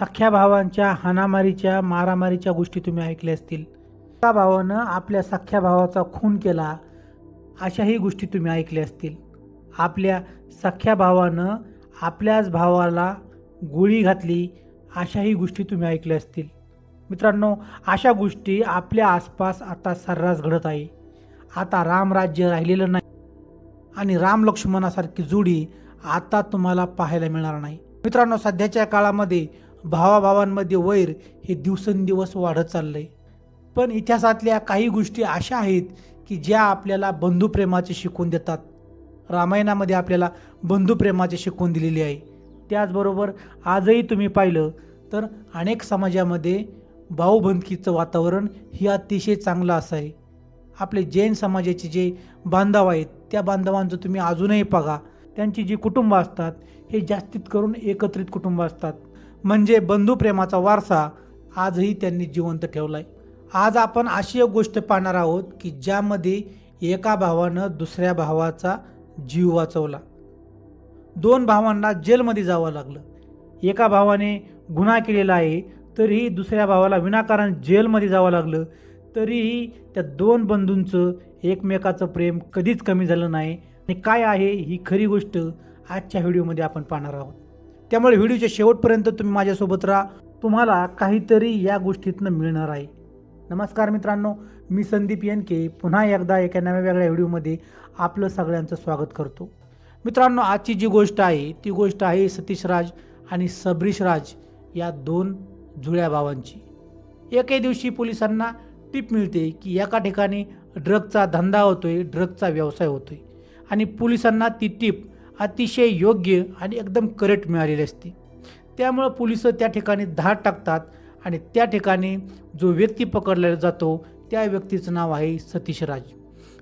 सख्या भावांच्या हाणामारीच्या मारामारीच्या गोष्टी तुम्ही ऐकल्या असतील. एका भावानं आपल्या सख्या भावाचा खून केला अशाही गोष्टी तुम्ही ऐकल्या असतील. आपल्या सख्या भावानं आपल्याच भावाला गोळी घातली अशाही गोष्टी तुम्ही ऐकल्या असतील. मित्रांनो अशा गोष्टी आपल्या आसपास आता सर्रास घडत आहे. आता रामराज्य राहिलेलं नाही आणि राम लक्ष्मणासारखी जोडी आता तुम्हाला पाहायला मिळणार नाही. मित्रांनो सध्याच्या काळामध्ये भावाभावांमध्ये वैर हे दिवसेंदिवस वाढत चाललं आहे पण इतिहासातल्या काही गोष्टी अशा आहेत की ज्या आपल्याला बंधुप्रेमाचे शिकवून देतात. रामायणामध्ये आपल्याला बंधुप्रेमाचे शिकवून दिलेली आहे. त्याचबरोबर आजही तुम्ही पाहिलं तर अनेक समाजामध्ये भाऊबंदकीचं वातावरण हे अतिशय चांगलं असं आहे. आपले जैन समाजाचे जे बांधव आहेत त्या बांधवांचं तुम्ही अजूनही बघा. त्यांची जी कुटुंब असतात हे जास्तीत करून एकत्रित कुटुंब असतात. म्हणजे बंधुप्रेमाचा वारसा आजही त्यांनी जिवंत ठेवला आहे आज आपण अशी एक गोष्ट पाहणार आहोत की ज्यामध्ये एका भावानं दुसऱ्या भावाचा जीव वाचवला. दोन भावांना जेलमध्ये जावं लागलं. एका भावाने गुन्हा केलेला आहे तरीही दुसऱ्या भावाला विनाकारण जेलमध्ये जावं लागलं तरीही त्या दोन बंधूंचं एकमेकाचं प्रेम कधीच कमी झालं नाही. आणि काय आहे ही खरी गोष्ट आजच्या व्हिडिओमध्ये आपण पाहणार आहोत. त्यामुळे व्हिडिओच्या शेवटपर्यंत तुम्ही माझ्यासोबत राहा. तुम्हाला काहीतरी या गोष्टीतनं मिळणार आहे. नमस्कार मित्रांनो मी संदीप के पुन्हा एकदा एका नव्या वेगळ्या व्हिडिओमध्ये आपलं सगळ्यांचं स्वागत करतो. मित्रांनो आजची जी गोष्ट आहे ती गोष्ट आहे सतीशराज आणि सबरीशराज या दोन जुळ्या भावांची. एके दिवशी पोलिसांना टीप मिळते की एका ठिकाणी ड्रगचा धंदा होतोय ड्रगचा व्यवसाय होतोय. आणि पोलिसांना ती टीप अतिशय योग्य आणि एकदम करेक्ट मिळालेली असते. त्यामुळं पोलीस त्या ठिकाणी धाड टाकतात आणि त्या ठिकाणी जो व्यक्ती पकडला जातो त्या व्यक्तीचं नाव आहे सतीशराज.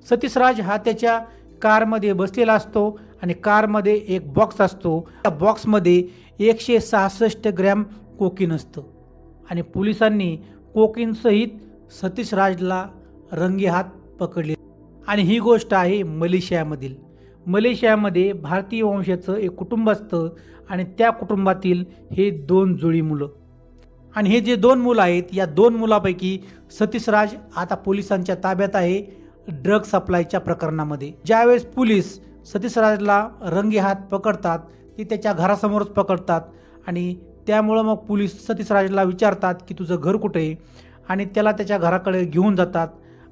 सतीशराज हा त्याच्या कारमध्ये बसलेला असतो आणि कारमध्ये एक बॉक्स असतो. त्या बॉक्समध्ये एकशे सहासष्ट ग्रॅम कोकीन असतं. आणि पोलिसांनी कोकीनसहित सतीशराजला रंगेहात पकडले. आणि ही गोष्ट आहे मलेशियामधील. मलेशियामध्ये भारतीय वंशाचं एक कुटुंब असतं आणि त्या कुटुंबातील हे दोन जुळी मुलं. आणि हे जे दोन मुलं आहेत या दोन मुलापैकी सतीशराज आता पोलिसांच्या ताब्यात आहे ड्रग सप्लायच्या प्रकरणामध्ये. ज्यावेळेस पोलीस सतीशराजला रंगेहात पकडतात ते त्याच्या घरासमोरच पकडतात आणि त्यामुळं मग पोलीस सतीशराजला विचारतात की तुझं घर कुठे? आहे आणि त्याला त्याच्या घराकडे घेऊन जातात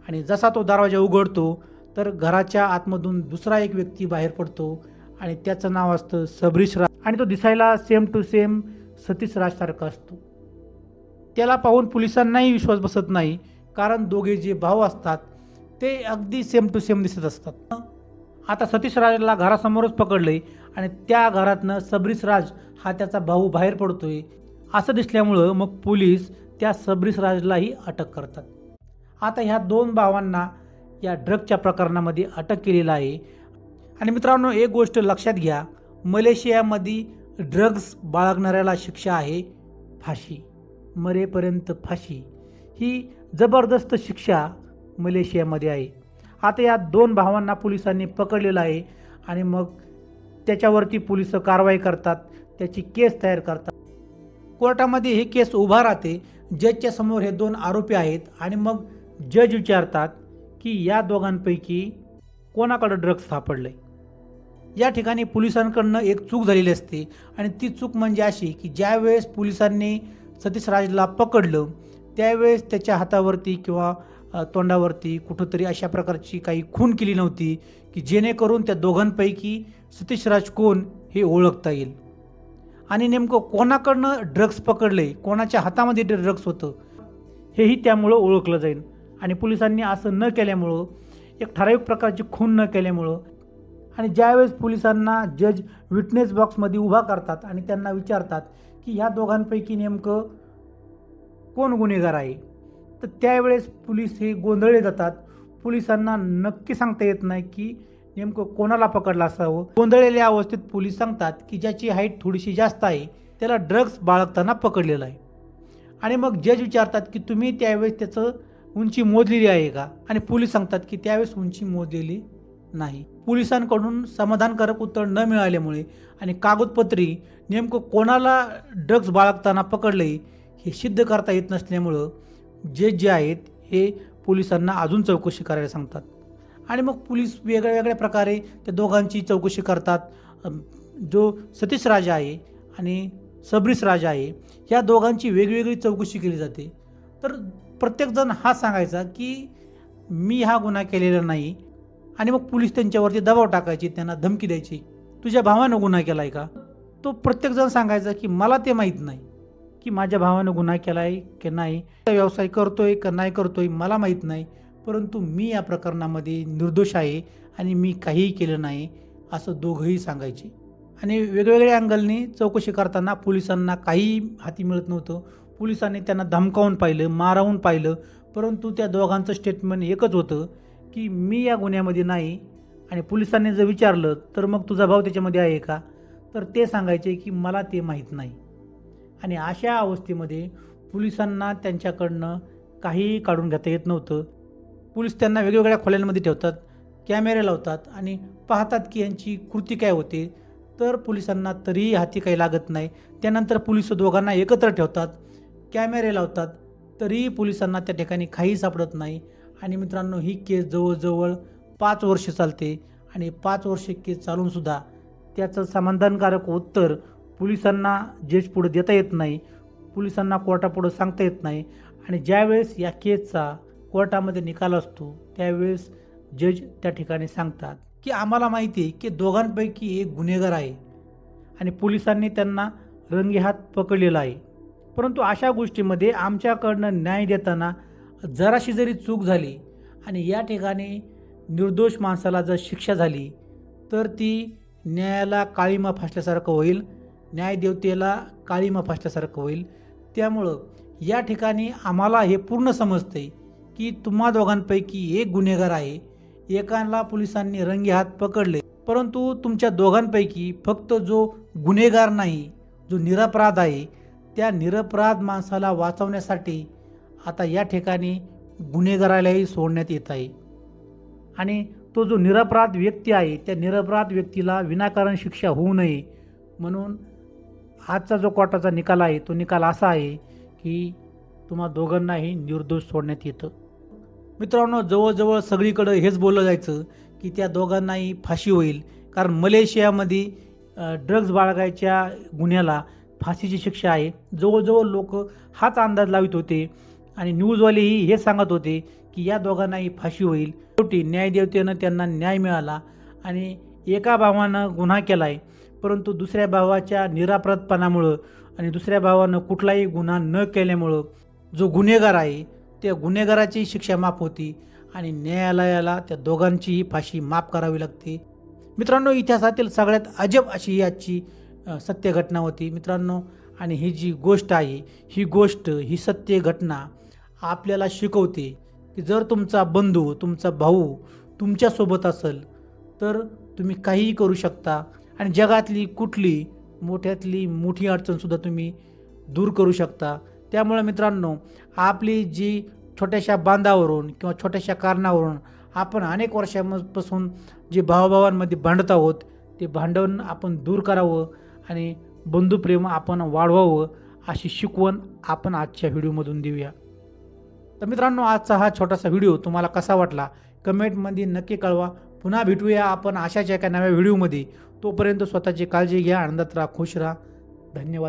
आणि जसा तो दरवाजा उघडतो तर घराच्या आतमधून दुसरा एक व्यक्ती बाहेर पडतो आणि त्याचं नाव असतं सबरीशराज आणि तो दिसायला सेम टू सेम सतीश राजसारखा असतो. त्याला पाहून पोलिसांनाही विश्वास बसत नाही कारण दोघे जे भाऊ असतात ते अगदी सेम टू सेम दिसत असतात. आता सतीशराजला घरासमोरच पकडले आणि त्या घरातनं सबरीशराज हा त्याचा भाऊ बाहेर पडतोय. असं दिसल्यामुळं मग पोलीस त्या सबरीशराजलाही अटक करतात. आता ह्या दोन भावांना या ड्रगच्या प्रकरणामध्ये अटक केलेलं आहे. आणि मित्रांनो एक गोष्ट लक्षात घ्या. मलेशियामध्ये ड्रग्ज बाळगणाऱ्याला शिक्षा आहे फाशी. मरेपर्यंत फाशी. ही जबरदस्त शिक्षा मलेशियामध्ये आहे. आता या दोन भावांना पोलिसांनी पकडलेलं आहे आणि मग त्याच्यावरती पोलीस कारवाई करतात त्याची केस तयार करतात. कोर्टामध्ये ही केस उभा राहते. जजच्या समोर हे दोन आरोपी आहेत आणि मग जज विचारतात की या दोघांपैकी कोणाकडं ड्रग्ज सापडले? या ठिकाणी पोलिसांकडनं एक चूक झालेली असते आणि ती चूक म्हणजे अशी की ज्यावेळेस पोलिसांनी सतीशराजला पकडलं त्यावेळेस त्याच्या हातावरती किंवा तोंडावरती कुठंतरी अशा प्रकारची काही खून केली नव्हती की जेणेकरून त्या दोघांपैकी सतीशराज कोण हे ओळखता येईल. आणि नेमकं कोणाकडनं ड्रग्ज पकडले कोणाच्या हातामध्ये ड्रग्ज होतं हेही त्यामुळं ओळखलं जाईल. आणि पोलिसांनी असं न केल्यामुळं एक ठराविक प्रकारची खून न केल्यामुळं आणि ज्यावेळेस पोलिसांना जज विटनेस बॉक्समध्ये उभा करतात आणि त्यांना विचारतात की ह्या दोघांपैकी नेमकं कोण गुन्हेगार आहे तर त्यावेळेस पोलीस हे गोंधळले जातात. पोलिसांना नक्की सांगता येत नाही की नेमकं कोणाला पकडलं असावं. गोंधळलेल्या अवस्थेत पोलीस सांगतात की ज्याची हाईट थोडीशी जास्त आहे त्याला ड्रग्ज बाळगताना पकडलेलं आहे. आणि मग जज विचारतात की तुम्ही त्यावेळेस त्याचं उंची मोजलेली आहे का? आणि पोलीस सांगतात की त्यावेळेस उंची मोजलेली नाही. पोलिसांकडून समाधानकारक उत्तर न मिळाल्यामुळे आणि कागदपत्री नेमकं कोणाला ड्रग्ज बाळगताना पकडले हे सिद्ध करता येत नसल्यामुळं जे जे आहेत हे पोलिसांना अजून चौकशी करायला सांगतात. आणि मग पोलीस वेगळ्या वेगळ्या प्रकारे त्या दोघांची चौकशी करतात. जो सतीश राजा आहे आणि सबरीस राजा आहे या दोघांची वेगवेगळी चौकशी केली जाते. तर प्रत्येकजण हा सांगायचा की मी हा गुन्हा केलेला नाही आणि मग पोलीस त्यांच्यावरती दबाव टाकायचे त्यांना धमकी द्यायची. तुझ्या भावानं गुन्हा केला आहे का? तो प्रत्येकजण सांगायचा की मला ते माहीत नाही की माझ्या भावानं गुन्हा केला आहे की नाही व्यवसाय करतोय का नाही करतोय मला माहीत नाही परंतु मी या प्रकरणामध्ये निर्दोष आहे आणि मी काहीही केलं नाही असं दोघंही सांगायचे. आणि वेगवेगळ्या अँगलनी चौकशी करताना पोलिसांना काही हाती मिळत नव्हतं. पोलिसांनी त्यांना धमकावून पाहिलं मारावून पाहिलं. परंतु त्या दोघांचं स्टेटमेंट एकच होतं की मी या गुन्ह्यामध्ये नाही आणि पोलिसांनी जर विचारलं तर मग तुझा भाऊ त्याच्यामध्ये आहे का? तर ते सांगायचे की मला ते माहीत नाही. आणि अशा अवस्थेमध्ये पोलिसांना त्यांच्याकडनं काहीही काढून घेता येत नव्हतं. पोलीस त्यांना वेगवेगळ्या खोल्यांमध्ये ठेवतात कॅमेरे लावतात आणि पाहतात की यांची कृती काय होते. तर पोलिसांना तरीही हाती काही लागत नाही. त्यानंतर पोलीस दोघांना एकत्र ठेवतात. कॅमेरे लावतात तरीही पोलिसांना त्या ठिकाणी काही सापडत नाही. आणि मित्रांनो ही केस जवळजवळ पाच वर्ष चालते आणि पाच वर्ष केस चालूनसुद्धा त्याचं समाधानकारक उत्तर पोलिसांना जज पुढे देता येत नाही पोलिसांना कोर्टापुढं सांगता येत नाही. आणि ज्यावेळेस या केसचा कोर्टामध्ये निकाल असतो त्यावेळेस जज त्या ठिकाणी सांगतात की आम्हाला माहिती आहे की दोघांपैकी एक गुन्हेगार आहे आणि पोलिसांनी त्यांना रंगेहात पकडलेला आहे. परंतु अशा गोष्टीमध्ये आमच्याकडनं न्याय देताना जराशी जरी चूक झाली आणि या ठिकाणी निर्दोष माणसाला जर शिक्षा झाली तर ती न्यायाला काळीमा फासल्यासारखं होईल न्यायदेवतेला काळीमा फासल्यासारखं होईल. त्यामुळं या ठिकाणी आम्हाला हे पूर्ण समजते की तुम्हा दोघांपैकी एक गुन्हेगार आहे एकाला पोलिसांनी रंगे हात पकडले परंतु तुमच्या दोघांपैकी फक्त जो गुन्हेगार नाही जो निरपराध आहे त्या निरपराध माणसाला वाचवण्यासाठी आता या ठिकाणी गुन्हेगारालाही सोडण्यात येत आहे. आणि तो जो निरपराध व्यक्ती आहे त्या निरपराध व्यक्तीला विनाकारण शिक्षा होऊ नये म्हणून आजचा जो कोर्टाचा निकाल आहे तो निकाल असा आहे की तुम्हा दोघांनाही निर्दोष सोडण्यात येतं. मित्रांनो जवळजवळ सगळीकडं हेच बोललं जायचं की त्या दोघांनाही फाशी होईल. कारण मलेशियामध्ये ड्रग्ज बाळगायच्या गुन्ह्याला फाशीची शिक्षा आहे. जवळजवळ लोक हाच अंदाज लावित होते आणि न्यूजवालेही हे सांगत होते की या दोघांनाही फाशी होईल. शेवटी न्यायदेवतेनं त्यांना न्याय मिळाला आणि एका भावानं गुन्हा केला आहे परंतु दुसऱ्या भावाच्या निरापराधपणामुळं आणि दुसऱ्या भावानं कुठलाही गुन्हा न केल्यामुळं जो गुन्हेगार आहे त्या गुन्हेगाराची शिक्षा माफ होती आणि न्यायालयाला त्या दोघांचीही फाशी माफ करावी लागते. मित्रांनो इतिहासातील सगळ्यात अजब अशी याची सत्य घटना होती. मित्रांनो आणि ही जी गोष्ट आहे ही गोष्ट ही सत्य घटना आपल्याला शिकवते की जर तुमचा बंधू तुमचा भाऊ तुमच्यासोबत असेल तर तुम्ही काहीही करू शकता. आणि जगातली कुठली मोठ्यातली मोठी अडचणसुद्धा तुम्ही दूर करू शकता. त्यामुळे मित्रांनो आपली जी छोट्याशा बांधावरून किंवा छोट्याशा कारणावरून आपण अनेक वर्षांपासून जे भावाभावांमध्ये भांडत आहोत ते भांडण आपण दूर करावं. आणि बंधुप्रेम आपण वाढवावं अशी शिकवण आपण आजच्या व्हिडिओमधून देऊया. तर मित्रांनो आजचा हा छोटासा व्हिडिओ तुम्हाला कसा वाटला? कमेंटमध्ये नक्की कळवा. पुन्हा भेटूया आपण अशाच एका नव्या व्हिडिओमध्ये. तोपर्यंत स्वतःची काळजी घ्या आनंदात राहा खुश राहा. धन्यवाद.